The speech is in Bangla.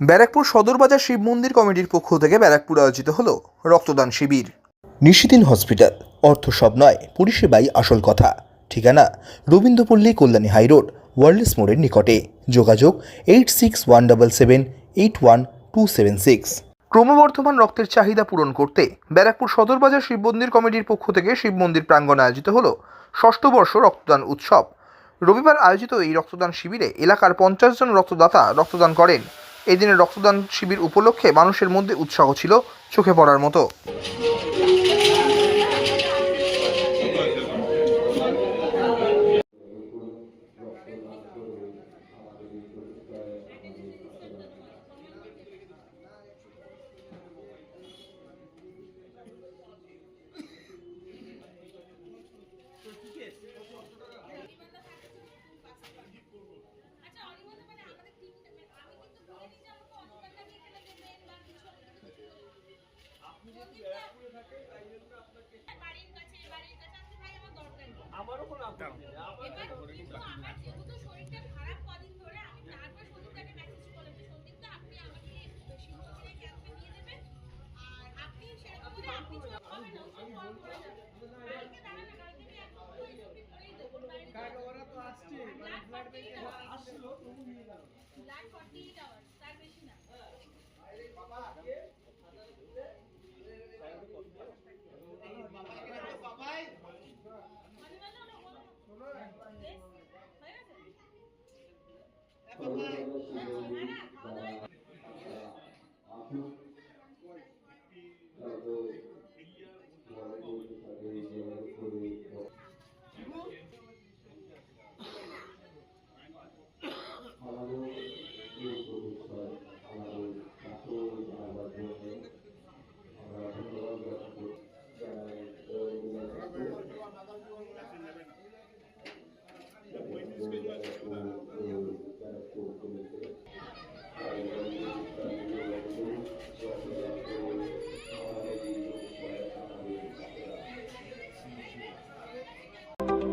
ব্যারাকপুর সদরবাজার শিব মন্দির কমিটির পক্ষ থেকে ব্যারাকপুর আয়োজিত হলো রক্তদান শিবির। নিশিদিন হসপিটাল অর্থ সব নয় পরিষেবাই আসল কথা। ঠিকানা রবীন্দ্রপল্লী কল্যাণী হাইরোড ওয়ার্ল্ডস মোড়ের নিকটে। যোগাযোগ eight six one double seven eight one two seven six ক্রমবর্ধমান রক্তের চাহিদা পূরণ করতে ব্যারাকপুর সদরবাজার শিব মন্দির কমিটির পক্ষ থেকে শিব মন্দির প্রাঙ্গণে আয়োজিত হলো ষষ্ঠ বর্ষ রক্তদান উৎসব। রবিবার আয়োজিত এই রক্তদান শিবিরে এলাকার পঞ্চাশ জন রক্তদাতা রক্তদান করেন। এই দিনের রক্তদান শিবির উপলক্ষে মানুষের মধ্যে উৎসাহ ছিল চোখে পড়ার মতো। বাড়ির কাছে বাড়ির কাছে আসতে ভাই আমার দরকার নেই এবার কিন্তু আমার যেহেতু শরীরটা খারাপ কদিন ধরে আমি তারপর সন্দীপদাকে মেসেজ করেছি সন্দীপ দা আপনি আমাকে সিংহপুরে ক্যাম্পে নিয়ে দেবেন আর আপনি সেরকম হলে আপনি চলে হবে না ওসব কল করে যাবেন কালকে দাঁড়ান না কালকে আমি ওই ছবি করেই দেবো বাড়ির কাছে blood forty eight hours blood forty eight 헤어지자고했으니 까.